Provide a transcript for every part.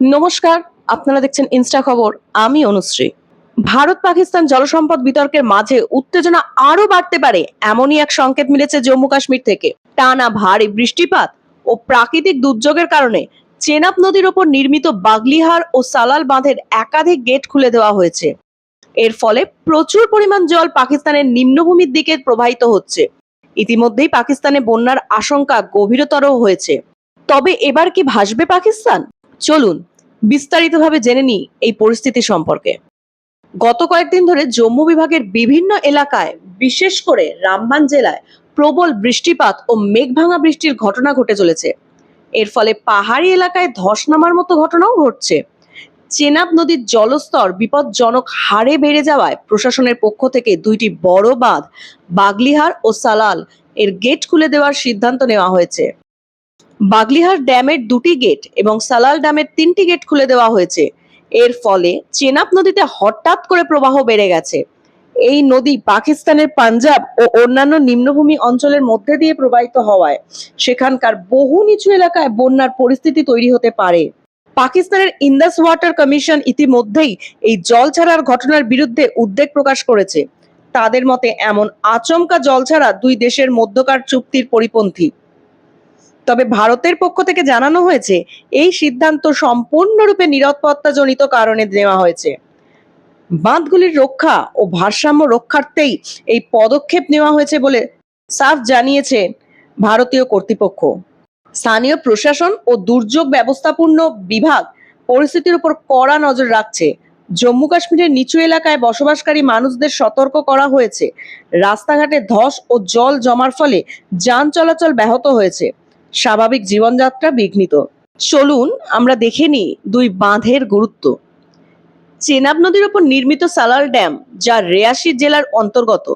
নমস্কার, আপনারা দেখছেন ইনস্টা খবর, আমি অনুশ্রী। ভারত পাকিস্তান জলসম্পদ বিতর্কের মাঝে উত্তেজনা আরও বাড়তে পারে, এমনই এক সংকেত মিলেছে জম্মু কাশ্মীর থেকে। টানা ভারী বৃষ্টিপাত ও প্রাকৃতিক দুর্যোগের কারণে চেনাব নদীর ওপর নির্মিত বাগলিহার ও সালাল বাঁধের একাধিক গেট খুলে দেওয়া হয়েছে। এর ফলে প্রচুর পরিমাণ জল পাকিস্তানের নিম্নভূমির দিকে প্রবাহিত হচ্ছে। ইতিমধ্যেই পাকিস্তানে বন্যার আশঙ্কা গভীরতর হয়েছে। তবে এবার কি ভাসবে পাকিস্তান? চলুন বিস্তারিতভাবে জেনে নিই এই পরিস্থিতি সম্পর্কে। গত কয়েকদিন ধরে জম্মু বিভাগের বিভিন্ন এলাকায়, বিশেষ করে রামবান জেলায়, প্রবল বৃষ্টিপাত ও মেঘভাঙা বৃষ্টির ঘটনা ঘটে চলেছে। এর ফলে পাহাড়ি এলাকায় ধস নামার মতো ঘটনাও ঘটছে। চেনাব নদীর জলস্তর বিপজ্জনক হারে বেড়ে যাওয়ায় প্রশাসনের পক্ষ থেকে দুইটি বড় বাঁধ, বাগলিহার ও সালাল, এর গেট খুলে দেওয়ার সিদ্ধান্ত নেওয়া হয়েছে। বাগলিহার ড্যামের দুটি গেট এবং সালাল ড্যামের তিনটি গেট খুলে দেওয়া হয়েছে। এর ফলে চেনাব নদীতে হঠাৎ করে প্রবাহ বেড়ে গেছে। এই নদী পাকিস্তানের পাঞ্জাব ও অন্যান্য নিম্নভূমি অঞ্চলের মধ্যে দিয়ে প্রবাহিত হওয়ায় সেখানকার বহু নিচু এলাকায় বন্যার পরিস্থিতি তৈরি হতে পারে। পাকিস্তানের ইন্দাস ওয়াটার কমিশন ইতিমধ্যেই এই জল ছাড়ার ঘটনার বিরুদ্ধে উদ্বেগ প্রকাশ করেছে। তাদের মতে এমন আচমকা জল ছাড়া দুই দেশের মধ্যকার চুক্তির পরিপন্থী। তবে ভারতের পক্ষ থেকে জানানো হয়েছে, এই সিদ্ধান্ত সম্পূর্ণরূপে নিরাপত্তাজনিত কারণে নেওয়া হয়েছে। বাঁধগুলির রক্ষা ও ভারসাম্য রক্ষার্থেই এই পদক্ষেপ নেওয়া হয়েছে বলে সাফ জানিয়েছে ভারতীয় কর্তৃপক্ষ। স্থানীয় প্রশাসন ও দুর্যোগ ব্যবস্থাপূর্ণ বিভাগ পরিস্থিতির উপর কড়া নজর রাখছে। জম্মু কাশ্মীরের নিচু এলাকায় বসবাসকারী মানুষদের সতর্ক করা হয়েছে। রাস্তাঘাটে ধস ও জল জমার ফলে যান চলাচল ব্যাহত হয়েছে। স্বাভাবিক জীবনযাত্রা বিঘ্নিত। চলুন, আমরা দেখে নিই দুই বাঁধের গুরুত্ব। চেনাব নদীর ওপর নির্মিত সালাল ড্যাম, যা রেয়াসি জেলার অন্তর্গত,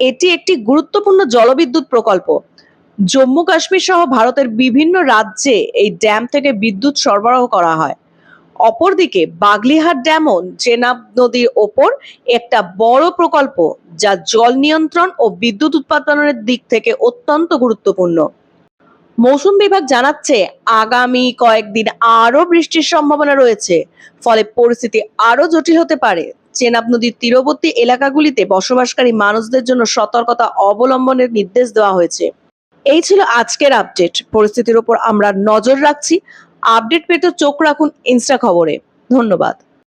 এটি একটি গুরুত্বপূর্ণ জলবিদ্যুৎ প্রকল্প। জম্মু কাশ্মীর সহ ভারতের বিভিন্ন রাজ্যে এই ড্যাম থেকে বিদ্যুৎ সরবরাহ করা হয়। অপরদিকে, বাগলিহাট ড্যামও চেনাব নদীর ওপর একটা বড় প্রকল্প, যা জল নিয়ন্ত্রণ ও বিদ্যুৎ উৎপাদনের দিক থেকে অত্যন্ত গুরুত্বপূর্ণ। মৌসুম বিভাগ জানাচ্ছে, আগামী কয়েকদিন আরও বৃষ্টির সম্ভাবনা রয়েছে। ফলে পরিস্থিতি আরও জটিল হতে পারে। চেনাব নদীর তীরবর্তী এলাকাগুলিতে বসবাসকারী মানুষদের জন্য সতর্কতা অবলম্বনের নির্দেশ দেওয়া হয়েছে। এই ছিল আজকের আপডেট। পরিস্থিতির উপর আমরা নজর রাখছি। আপডেট পেতে চোখ রাখুন ইনস্টা খবরে। ধন্যবাদ।